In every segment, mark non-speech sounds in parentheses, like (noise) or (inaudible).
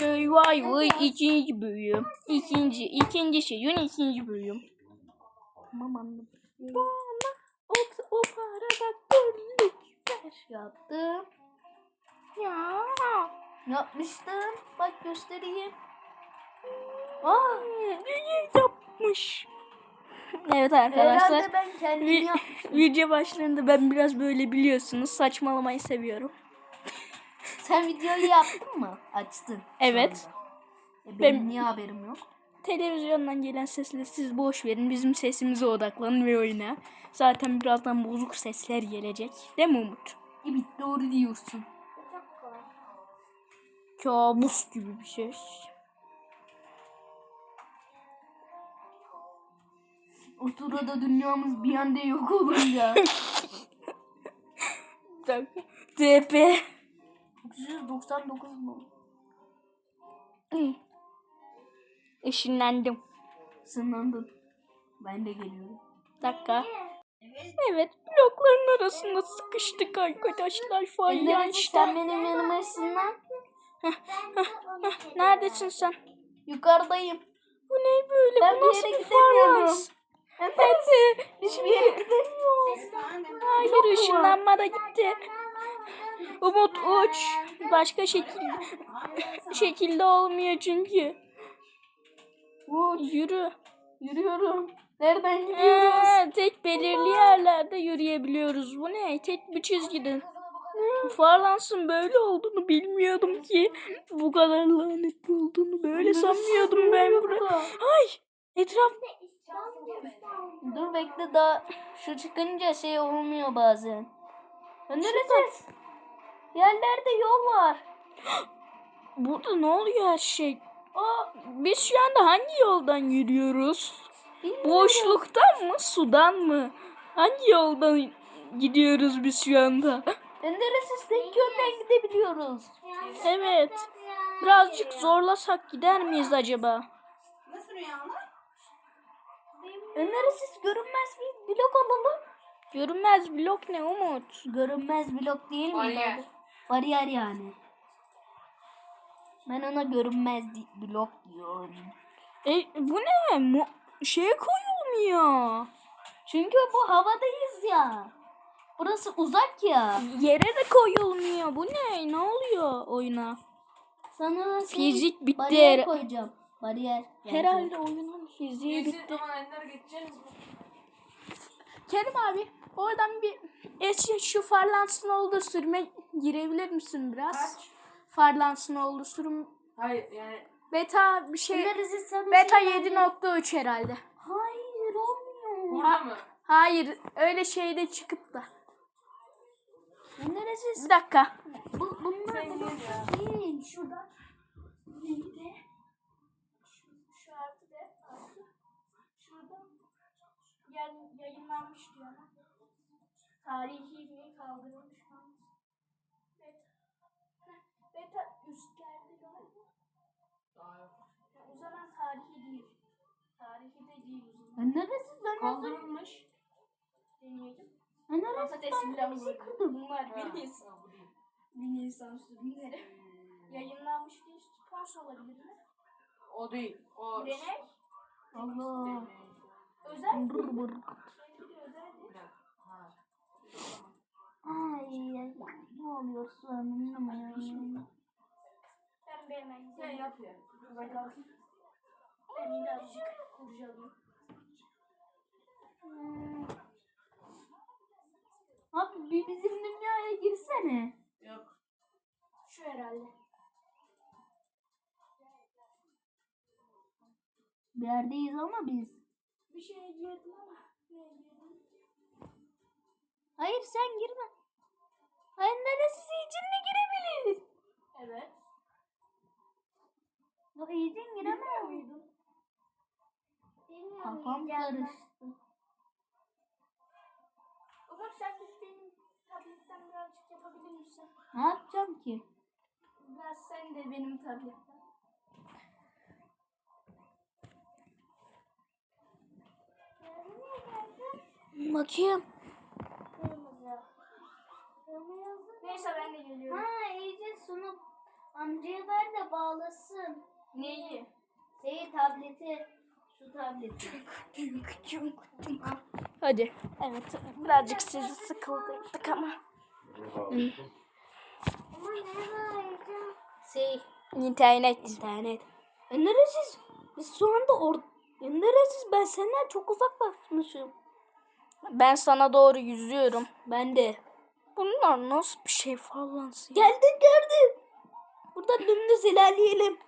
Survivor ikinci bölüm. İkinci, ikinci sezon ikinci bölüm. Tamam anladım. Bana o, o parada dörtlük ver. Yaptım. Ya. Yapmıştım. Bak göstereyim. Aa, iyi yapmış. (laughs) Evet arkadaşlar. Herhalde ben kendim yapmıştım. video başlarında ben biraz böyle biliyorsunuz saçmalamayı seviyorum. (laughs) Sen videoyu yaptın mı? Açtın. Evet. E, benim Ben- niye haberim yok? Televizyondan gelen sesleri siz boş verin. Bizim sesimize odaklanın ve oyna. Zaten birazdan bozuk sesler gelecek. Değil mi Umut? Evet doğru diyorsun. Kabus gibi bir ses. O sırada dünyamız bir anda yok olunca. (laughs) TP. 999 mu? Işınlandım. Sınandın. Ben de geliyorum. Dakika. Evet blokların arasında sıkıştık arkadaşlar. Falyançta. sen benim yanıma ısınlan. Neredesin sen? Yukarıdayım. Bu ne böyle? Ben Bu nasıl bir gidemiyorum. farlans? Efendim? Hiçbir yere gidemiyorum. Hayır ışınlanma da gitti. Umut uç. Başka şekil şekilde olmuyor çünkü. Uç. Yürü. Yürüyorum. Nereden gidiyoruz? Ha, tek belirli yerlerde yürüyebiliyoruz. Bu ne? Tek bir çizgiden. Farlansın böyle olduğunu bilmiyordum ki. Bu kadar lanetli olduğunu böyle sanmıyordum ben bunu. Ay! Etraf Dur bekle daha şu çıkınca şey olmuyor bazen. Neresi? Yerlerde yol var. (gasps) Burada ne oluyor her şey? Aa, biz şu anda hangi yoldan yürüyoruz? Bilmiyorum. Boşluktan mı? Sudan mı? Hangi yoldan gidiyoruz biz şu anda? (gasps) Ya neresi tek yönden gidebiliyoruz. Evet. Birazcık zorlasak gider miyiz acaba? Neresi görünmez bir blok alalım. Görünmez blok ne Umut? Görünmez blok değil mi? Bariyer. Bariyer yani. Ben ona görünmez di- blok diyorum. E, bu ne? Mu şey koyulmuyor. Çünkü bu havadayız ya. Burası uzak ya. Yere de koyulmuyor. Bu ne? Ne oluyor oyuna? Sana şey, Fizik bitti Bariyer koyacağım. Bariyer. Herhalde oyunun fiziği bitti. Ender geçeceğiz mi? Kerim abi oradan bir eski şu farlansın olduğu sürüme girebilir misin biraz? Kaç? Farlansın olduğu sürüm Hayır yani beta bir şey beta şey- 7.3 herhalde. Hayır olmuyor. burada mı? Hayır öyle şeyde çıkıp da. Neresi? Bir dakika. Bu, bunlar Sen ya. değil. Şurada. Neydi? Şu, artı de artı. Şurada yayınlanmış diyor ama. Tarihi mi kaldırılmış mı? Beta. Heh, Beta üstlerde galiba. Daha yok. Ya o zaman tarihi değil. Tarihi de değil o zaman. Ya neresi lan? Kaldırılmış. Deneyelim. Ya neresi? Patates bilamızı. Bunlar Ha, bir Nisan. Bir Nisan sürümleri. Yayınlanmış değil. Sponsor olabilir mi? O değil. O Deney. Allah. Özel bır. Benimki özel değil. Bir dakika. Ha. Ay ay, ne oluyorsun anlamıyorum. Ben beğenmem. Sen yap ya. Ben birazcık kurcalayayım. Hmm. Abi bir bizim dünyaya girsene. Yok. Şu herhalde. Bir yerdeyiz ama biz. Bir şeye girdim ama. Hayır sen girme. Hayır neresi içinde girebilir? Evet. Yok iyice giremiyor muydum? Kafam karıştı. Umut sen de benim tabletten birazcık yapabilir misin? Ne yapacağım ki? Biraz sen de benim tabletten. Bakayım. Neyse ben de geliyorum. Ha iyice sunu Amcaya ver de bağlasın. Neyi? Şey tableti. Şu tableti. Hadi. Evet. Birazcık sizi sıkıldırdık ama. Ama ne vereceğim? Şey. İnternet. İnternet. E neresiz? Biz şu anda or... E neresiz? Ben senden çok uzaklaşmışım. Ben sana doğru yüzüyorum. Ben de. Bunlar nasıl bir şey fallansın? Geldin gördüm. Buradan dümdüz ilerleyelim.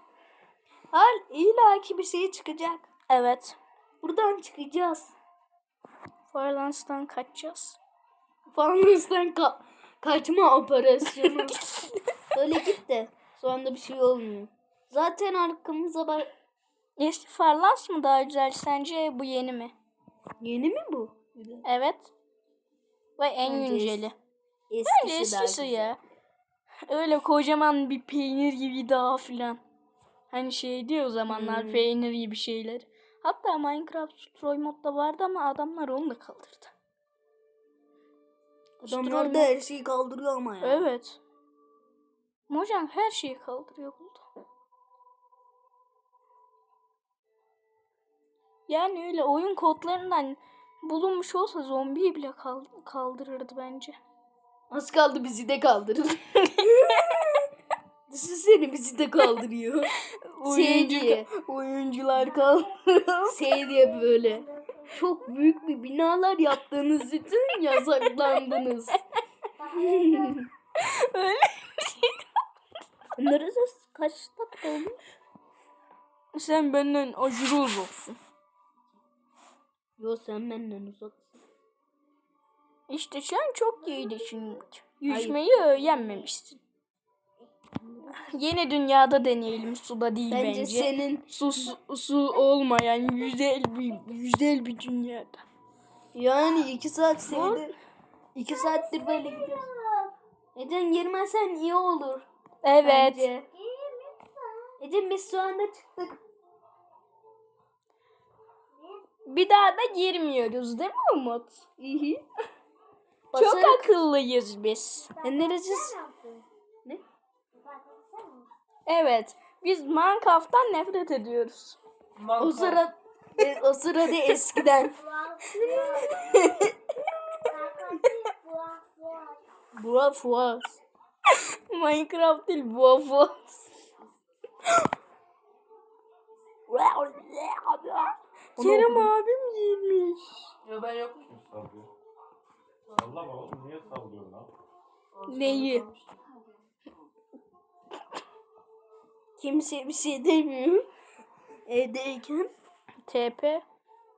Hal illa ki bir şey çıkacak. Evet. Buradan çıkacağız. Farlans'tan kaçacağız. Fanus'tan ka- kaçma operasyonu. (laughs) Öyle git de. Şu anda bir şey olmuyor. Zaten arkamıza bak. Eski Farlans mı daha güzel sence bu yeni mi? Yeni mi bu? Evet. Ve en Bence günceli. Eskisi, daha eskisi güzel. ya. Öyle kocaman bir peynir gibi daha filan. Hani şey diyor o zamanlar Hmm. peynir gibi şeyler. Hatta Minecraft Destroy modda vardı ama adamlar onu da kaldırdı. Adamlar da her şeyi kaldırıyor ama ya. Evet. Mojang her şeyi kaldırıyor burada. Yani öyle oyun kodlarından bulunmuş olsa zombiyi bile kal- kaldırırdı bence. Az kaldı bizi de kaldırır. (laughs) Düşünsene bizi de kaldırıyor. şey diye. oyuncular kaldırır. Şey diye böyle. Çok büyük bir binalar yaptığınız için yasaklandınız. Öyle. Neresi kaç dakika olmuş? Sen benden aşırı uzaksın. Yo sen benden uzaksın. İşte sen çok iyiydi şimdi. Yüzmeyi öğrenmemişsin. Yeni dünyada deneyelim suda değil Bence, bence. senin Su, su, su olmayan güzel bir güzel bir dünyada. yani iki saat seydir. iki saattir böyle gidiyoruz. Ecem girmezsen iyi olur. Evet. Bence. Ecem biz şu anda çıktık. Bir daha da girmiyoruz değil mi Umut? İyi. Çok akıllıyız biz. Neresi? Ne? Evet. Biz Minecraft'tan nefret ediyoruz. O sıra e, o sırada (laughs) eskiden. Bura fuaz. Minecraft değil bu bu. Kerem abim girmiş. Ya ben yokum. Sallama oğlum niye sallıyorsun lan? Neyi? Kimse bir şey demiyor. Evdeyken. TP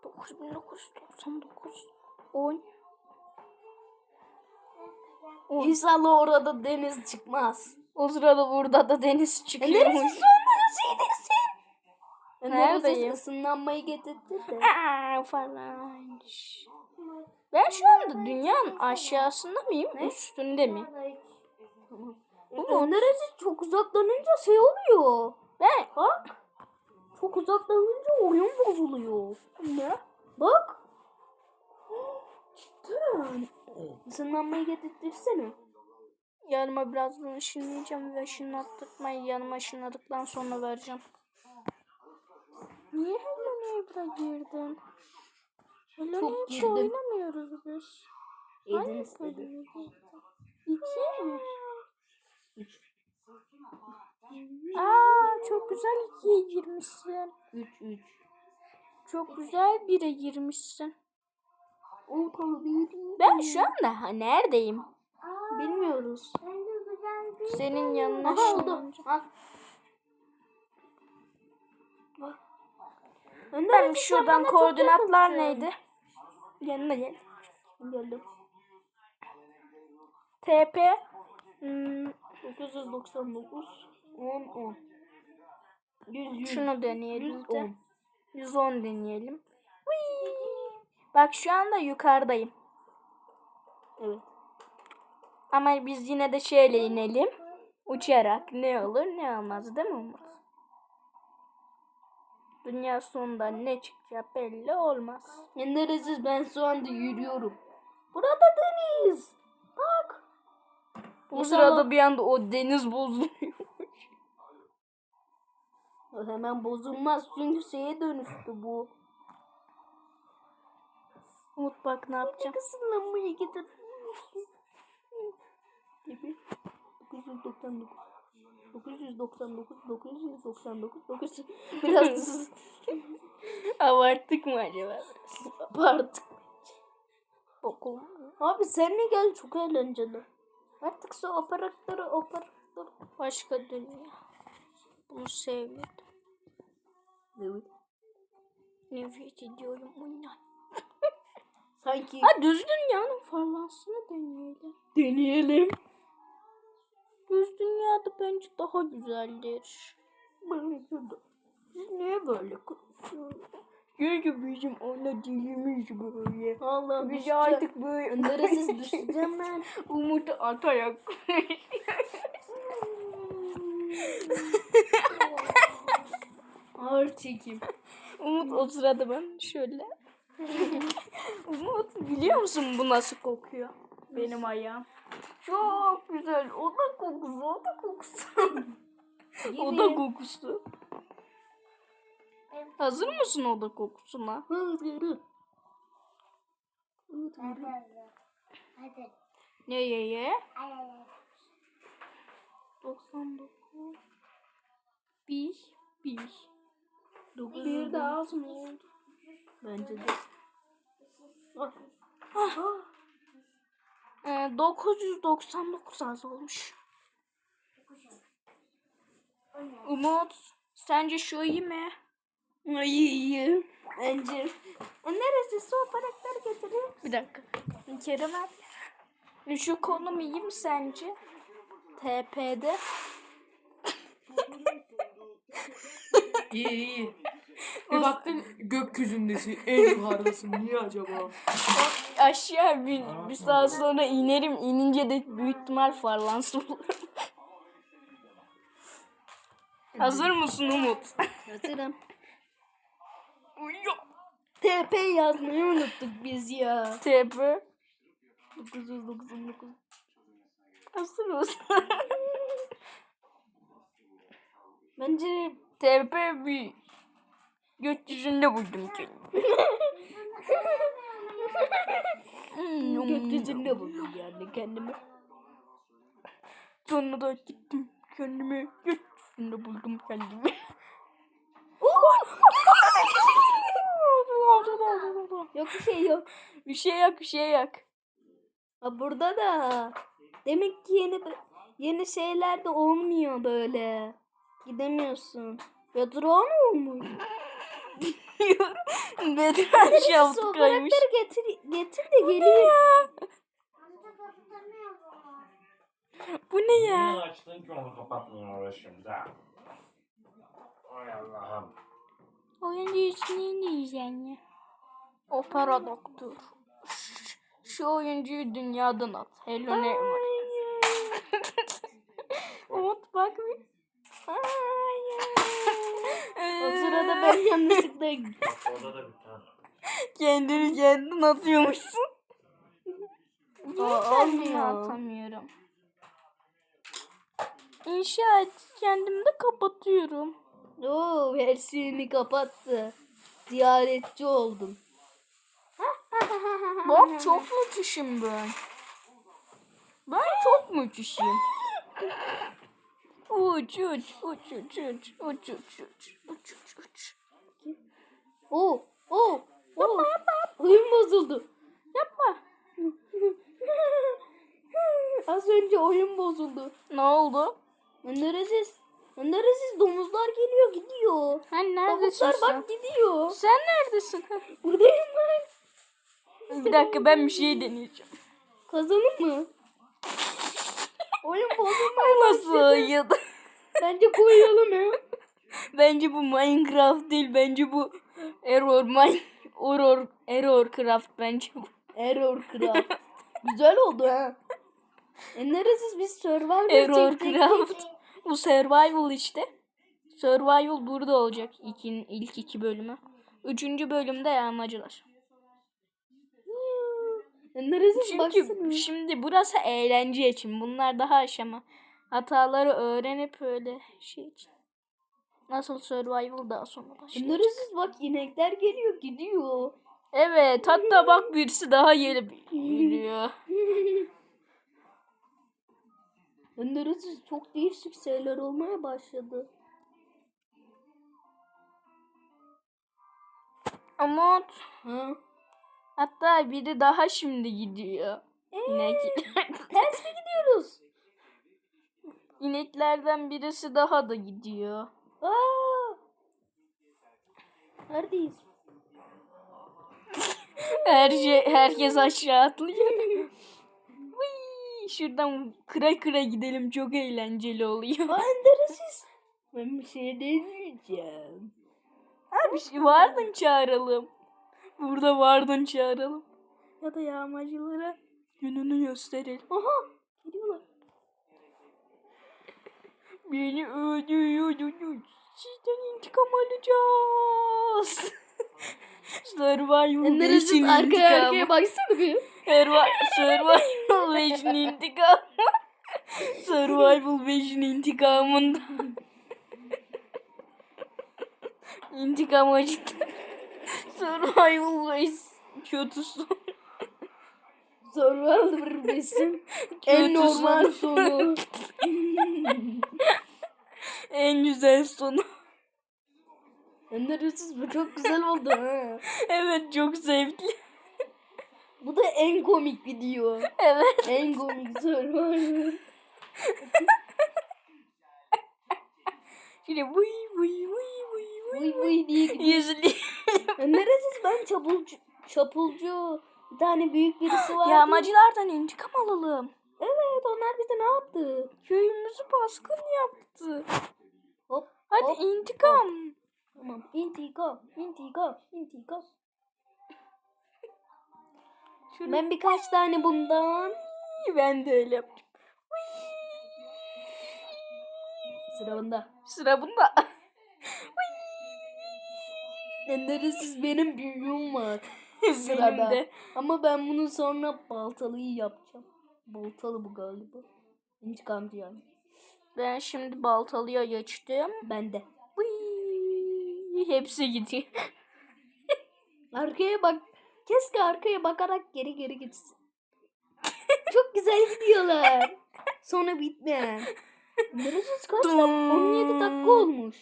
9999 10 İnşallah orada deniz çıkmaz. O sırada burada da deniz E çıkıyormuş. neresi sonra şeydesin? E Neredeyim? Neredeyim? ısınlanmayı getirdi de. Aa, falan. Ben şu anda dünyanın aşağısında mıyım, üstünde mi? Ama neresi çok uzaklanınca şey oluyor. Ben Bak. Çok uzaklanınca oyun bozuluyor. ne? Bak. Cidden. Isınlanmayı getirtirsene. Yanıma birazdan ışınlayacağım ve ışınlattırmayı yanıma ışınladıktan sonra vereceğim. Niye Hello Neighbor'a girdin? Hello Çok Neighbor'da girdim. oynamıyoruz biz. Edin Hangi istedi. İki mi? Aa çok güzel ikiye girmişsin. 3 3. Çok güzel bire girmişsin. O kalbiydi. Ben şu anda ha, neredeyim? Bilmiyoruz. Senin yanına Aha oldu. Al. Ben Neresi? şuradan Sen bana çok koordinatlar neydi? Yanına gel. Geldim. TP hmm, 999 10 10. 100 100. şunu deneyelim. bir de. 110. 110 deneyelim. Whee! Bak şu anda yukarıdayım. Evet. Ama biz yine de şöyle inelim. Uçarak ne olur ne olmaz değil mi? Dünya sonunda ne çıkacak belli olmaz. Ya neresiz ben şu anda yürüyorum. Burada deniz. Bak. Bu sırada bir anda o deniz bozuluyor. O hemen bozulmaz çünkü şeye dönüştü bu. Umut bak ne yapacağım. Kızın lan buraya gidin. Gibi. 999. 999, 999, 900. Biraz (laughs) Abarttık mı acaba? abarttık. Okul. Abi seninle gel çok eğlenceli. Artık şu operatörü operatör. Başka dünya. Bunu sevmedim. Evet. Nefret ediyorum bundan. Sanki Ha düz dünyanın parlansını deneyelim. deneyelim. Düz dünyada bence daha güzeldir. Biz niye böyle konuşuyoruz? Çünkü bizim ana dilimiz böyle. Allah Biz artık böyle Önderesiz (laughs) düşeceğim ben. Umut'u atarak. Ağır çekim. Umut o sırada ben şöyle. (laughs) Umut biliyor musun bu nasıl kokuyor? Benim ayağım. Çok güzel. Oda kokusu, oda kokusu. oda kokusu. Evet. Hazır mısın oda kokusuna? Hazırım. Hadi. Ne ye ye? 99 1 1 9 Bir daha az mı? Bence de. Ah. ah. Ee, 999 az olmuş. Umut sence şu iyi mi? Ay iyi. Bence. E, neresi su aparatları getiriyor? Bir dakika. Kerem abi. Şu konum iyi mi sence? TP'de. İyi iyi. (laughs) Bir baktın gökyüzündesin. En yukarıdasın. Niye acaba? Aşağı bir, bir saat sonra inerim. İnince de büyük ihtimal olurum. (laughs) Hazır mısın Umut? Hatırlam. (laughs) Uyuyor. TP yazmayı unuttuk biz ya. TP. 999. Hazır mısın? Bence TP bir gökyüzünde buldum kendimi. (laughs) Hmm, gökyüzünde buldum yani kendimi. Sonra da gittim kendimi gökyüzünde buldum kendimi. (laughs) Yok bir şey yok. bir şey yok bir şey yok. Ha burada da. Demek ki yeni yeni şeyler de olmuyor böyle. Gidemiyorsun. Ya drone olmuş. (laughs) Beden Su yaptı kaymış. aparatları getir, getir de geleyim. Bu ne Niye ya? açtın ki onu kapatmıyor şimdi? Ay Allah'ım. Oyuncu için ne diyeceksin ya? Opera doktor. Şş, Şu oyuncuyu dünyadan at. Hello ne? (laughs) Umut bak bir. O sırada ben yanlışlıkla (laughs) orada da bir tane. Kendini kendin atıyormuşsun. Aa, Kendimi olmuyor. atamıyorum. İnşa et. Kendimi de kapatıyorum. Oo, her şeyini kapattı. Ziyaretçi oldum. (laughs) Bak çok müthişim ben. Ben çok müthişim. (laughs) Uç uç uç uç uç uç uç uç uç uç uç. Oo, oo, oo. Oyun bozuldu. Yapma. Az önce oyun bozuldu. Ne oldu? Önderesiz. Önderesiz domuzlar geliyor gidiyor. Sen neredesin Domuzlar sen? bak gidiyor. Sen neredesin? (laughs) Buradayım ben. bir dakika ben bir şey deneyeceğim. Kazanım mı? oyun bozulmaya Nasıl başladı. ya da Bence koyalım ya. Bence bu Minecraft değil. Bence bu Error Mine Error Error Craft bence bu. Error Craft. Güzel oldu ha. E neresiz biz survival Error. Craft. Bu survival işte. Survival burada olacak. İkin, ilk iki bölümü. Üçüncü bölümde yağmacılar. E neresiz baksana. Çünkü şimdi burası eğlence için. Bunlar daha aşama. Hataları öğrenip öyle şey için. Nasıl survival daha sonra başlayacak. Neresiz bak inekler geliyor gidiyor. Evet hatta bak birisi daha gelip yürüyor. (laughs) Neresiz çok değişik şeyler olmaya başladı. Umut. Ha? Hatta biri daha şimdi gidiyor. İnek. Ters mi gidiyoruz? İneklerden birisi daha da gidiyor. Aa! Neredeyiz? (laughs) Her şey, herkes aşağı atlıyor. (laughs) Şuradan kıra kıra gidelim çok eğlenceli oluyor. Neresiz? Ben bir şey deneyeceğim. Abi şey vardın çağıralım. Burada vardın çağıralım. Ya da yağmacılara gününü gösterelim. Aha! Geliyorlar. Beni öldürüyorsunuz. Sizden intikam alacağız. (laughs) Survival Beş'in arkaya intikamı. arkaya baksana bir. (laughs) Survival, Survival 5'in intikamı. (laughs) Survival 5'in intikamında. İntikam acıktı. Survival 5 kötüsü. Survivor besin. en Kötü normal sonu. En güzel sonu. (laughs) Neresiz bu çok güzel oldu ha. (laughs) Evet çok zevkli. (laughs) Bu da en komik video. Evet. En komik Survivor. Şöyle vıy vıy vıy vıy vıy. Vıy vıy diye gidiyor. Yüzlü. Neresiz ben çapulcu. Çapulcu. Bir tane büyük birisi var. Yağmacılardan intikam alalım. Evet onlar bize ne yaptı? Köyümüzü baskın yaptı. Hadi hop. intikam. Tamam. İntikam. İntikam. İntikam. Şöyle Ben birkaç tane bundan. ben de öyle yapacağım. Sıra bunda. Sıra bunda. (laughs) Neresiz benim büyüğüm var. (laughs) Benim Sırada. de. Ama ben bunu sonra baltalıyı yapacağım. Baltalı bu galiba. İntikamcı yani. Ben şimdi baltalıya geçtim. Ben de. Vıy, Hepsi gidiyor. (laughs) Arkaya bak. Keşke arkaya bakarak geri geri gitsin. Çok güzel gidiyorlar. Sonra bitmeyen. Neresiz kaç dakika? 17 dakika olmuş.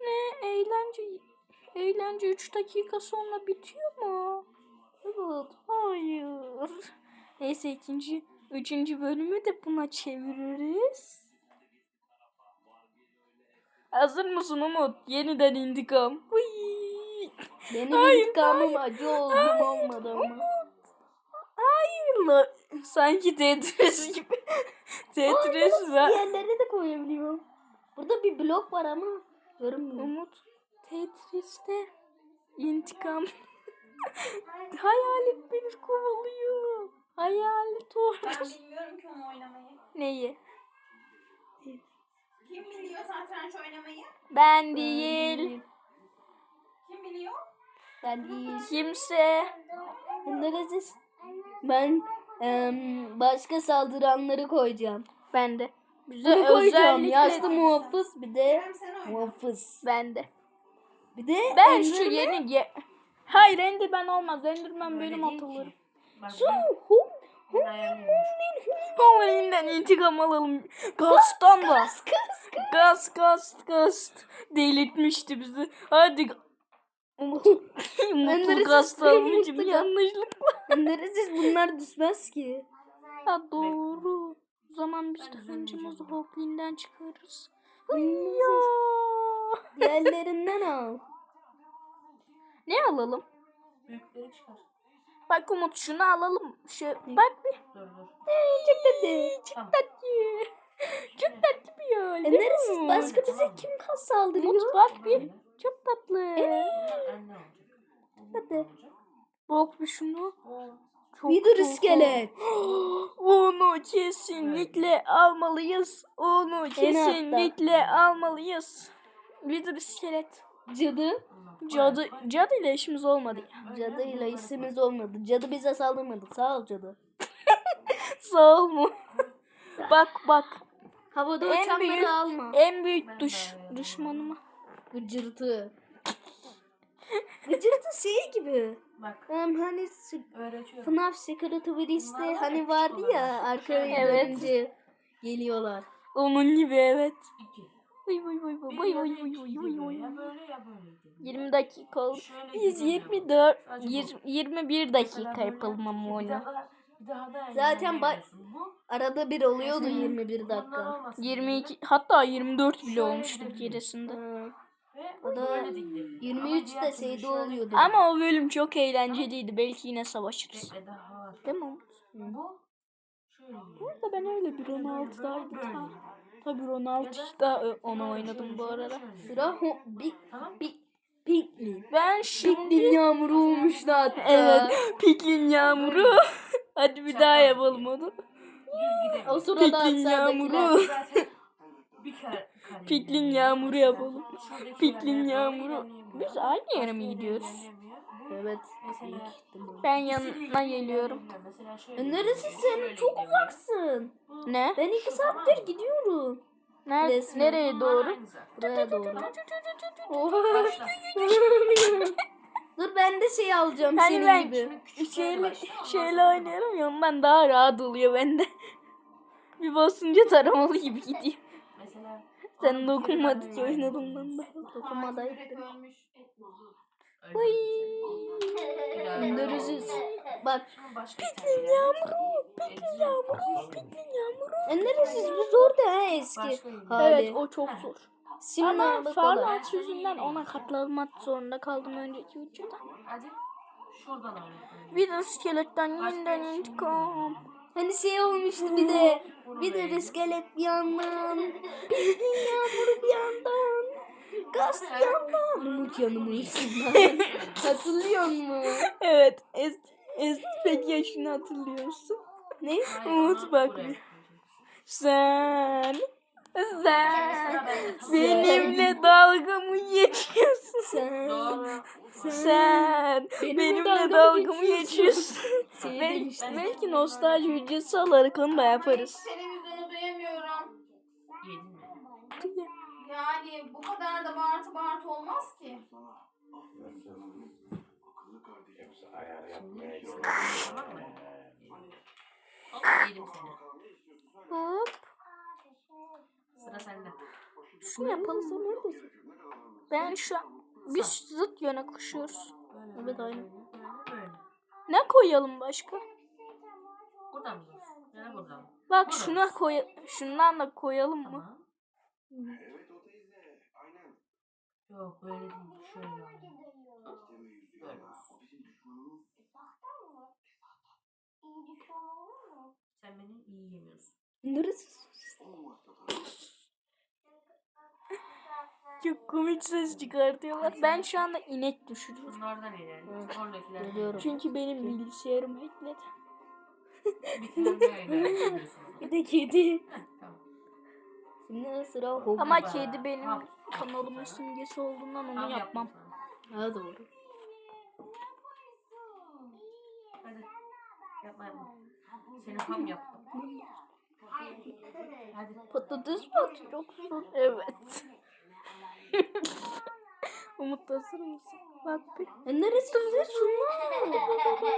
Ne eğlence eğlence 3 dakika sonra bitiyor mu? Evet. Hayır. Neyse ikinci, üçüncü bölümü de buna çeviririz. Hazır mısın Umut? Yeniden intikam. Hıy. Benim Hayır, intikamım acı oldu mu olmadı ama. Hayır la. Sanki Tetris gibi. (laughs) Tetris ve Diğerlerine de koyabiliyorum. Burada bir blok var ama görünmüyor. Umut Tetris'te intikam. (laughs) Hayalet beni kovalıyor. Hayalet orada. Ben bilmiyorum ki onu oynamayı. Neyi? Kim biliyor satranç oynamayı? Ben değil. Kim biliyor? Ben değil. Kimse. Neresiz? Ben em, başka saldıranları koyacağım. Ben de. Bize Bunu koyacağım. özellikle Yaşlı muhafız bir de Hem sen oyna. muhafız. ben de. Bir de Ben şu yeni ye Hayır Enderman olmaz. Enderman benim değil atılırım. Bak Su, ben, hu, ben Hawaii'nden intikam alalım. Gaz'tan da. Kız kız. Gaz gaz gaz. Delirtmişti bizi. Hadi. Mutlu gaz seveyim, almışım mutlu gaz? yanlışlıkla. Neresiz bunlar düşmez ki. Ha doğru. O zaman biz de hıncımızı Hawklin'den çıkarırız. Ya. Diğerlerinden al. Ne alalım? Büyükleri çıkar. Bak Umut şunu alalım. Şu, bak bir. Dur dur. Çok tatlı. Tamam. Tatlı. Çok tatlı bir yol. E değil mi? başka bize kim kas saldırıyor? Umut bak bir. Çok tatlı. Anne olacak. Hadi. Bak bir şunu. Çok Bir dur çok- iskelet. (gasps) Onu kesinlikle almalıyız. Onu kesinlikle almalıyız. Vidir iskelet. Cadı. Cadı, cadı ile işimiz olmadı. ya. Cadıyla işimiz olmadı. Cadı bize saldırmadı. Sağ ol cadı. (laughs) Sağ ol mu? (laughs) bak bak. Havada En uçanları büyük- alma. En büyük düş, düşmanıma. Gıcırtı. (laughs) Gıcırtı şey gibi. Bak Hem hani öğretiyorum. FNAF Secretaries'te Bunlar var hani vardı ya arkaya Evet. geliyorlar. Onun gibi evet. İki. Vay vay vay vay Bir vay ya vay da vay iki vay vay gidiyor. vay. Ya böyle ya böyle gidiyor. 20 dakika oldu. Biz gidiyor. 24 Sadece bu. yir- 21 Mesela dakika yapalım ama oyunu. Zaten bak- Arada bir oluyordu Mesela 21 bunlar dakika. olmasın 22 hatta 24 bile olmuştu bir keresinde. O da böyle de gidebilir. 23 Ama de şöyle- oluyordu. Ama o bölüm çok eğlenceliydi. Belki yine savaşırız. Değil mi? Bu. Burada ben öyle bir Böyle, 16'daydım. Tabii 16'da ö- onu oynadım bu arada. Sıra bir bir Pinkli. Ben Pinkli yağmuru olmuştu hatta. evet Piklin yağmuru. (laughs) Hadi bir daha yapalım onu. O sırada Piklin yağmuru. (laughs) Piklin yağmuru yapalım. Piklin yağmuru. Biz aynı yere mi gidiyoruz? Evet. Mesela Ben yanına geliyorum. ilerleyemiyor. Mesela şöyle E neresi gidiyor, senin? Çok uzaksın. Ne? Ben iki saattir gidiyorum. Nerede? Nereye doğru? Buraya doğru. Dur ben de şey alacağım Hani senin ben gibi. şeyle, şeyle oynuyorum ya ondan daha rahat oluyor bende. (laughs) Bir basınca taramalı gibi gidiyor. Mesela Sen bir ki oynadığımdan da. Dokunmadaydı. Yürek ölmüş. Öyle. Öndürüzüz. Bak. Piklin yağmuru. Piklin Yağmuru, Piklin yağmuru. Öndürüzüz bu zor da ha eski hali. Evet o çok zor. Şimdi Ama. Farland yüzünden ona katlanmak zorunda kaldım önceki videoda. Hadi. Şuradan öğretmenim. Vida skeletten yeniden intikam. Hani şey olmuştu bir de. Bir de iskelet bir yandan. (laughs) Pinkli yağmuru bir yandan. Yandan. Umut yanımızdan. Hatırlıyor musun? Evet. Es, es peki ya şunu hatırlıyorsun. Ne? Umut bak. Sen. Sen. Benimle dalga mı geçiyorsun? Sen. Sen. Benimle dalga mı geçiyorsun? Seni Belki, nostalji videosu alarak onu da yaparız. Televizyonu duyamıyorum. Yani bu kadar da bağırtı bağırtı olmaz ki. Yoksa ayar yapmaya Şimdi gerek tamam mı? Hop yedim seni. Hop. Sıra sende. Şunu yapalım. Sen neredesin? Ben şu an biz zıt yöne koşuyoruz. Evet, böyle. Ne koyalım başka? Buradan mı dursun? Ya da buradan? Bak şuna koy şundan da koyalım mı? Tamam. Yok böyle değil. Şöyle. Böyle olsun. Sen beni iyi yemiyorsun. Neresi? Çok komik ses çıkartıyorlar. Ben şu anda inek düşürüyorum. Bunlardan ilerliyoruz. Oradakiler. Çünkü benim bilgisayarım hackledi. (laughs) Bir de kedi. Şimdi sıra Hogwarts. Ama kedi benim. Kanalımın simgesi olduğundan onu yapmam. Ha doğru. Hadi. Yapma yapma. Seni ham yaptım. Hadi. Patates mi atıyorsun? Evet. (laughs) Umut da hazır mısın? Bak bir. E neresi şunlar?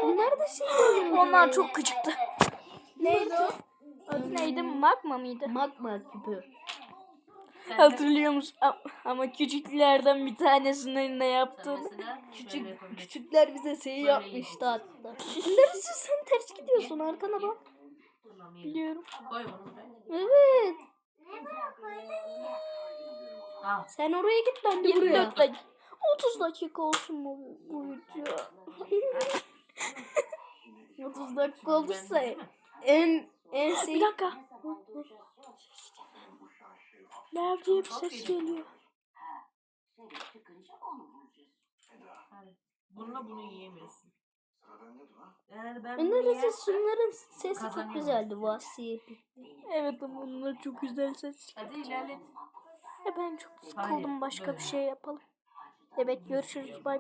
Bunlar da şey. Onlar çok küçüktü. Neydi o? Adı neydi? Magma mıydı? Magma küpü. (laughs) Hatırlıyor musun? Ama küçüklerden bir tanesini ne mesela Küçük, küçükler bize şey Böyle yapmıştı hatta. Neresi sen ters gidiyorsun arkana bak. Biliyorum. Evet. Sen oraya git ben de buraya. 24 dakika. 30 dakika olsun mu bu video? (laughs) 30 dakika olursa en en şey Bir dakika. Nerede bir ses geliyor? Hadi. Bununla bunu yiyemiyorsun. Yani ben E bunu neresi yersem- şunların sesi çok Kazanıyorum. güzeldi vasiyeti. Evet ama bunlar çok güzel ses. Hadi ilerlet. Ya ben çok sıkıldım başka bir şey yapalım. Evet görüşürüz bay.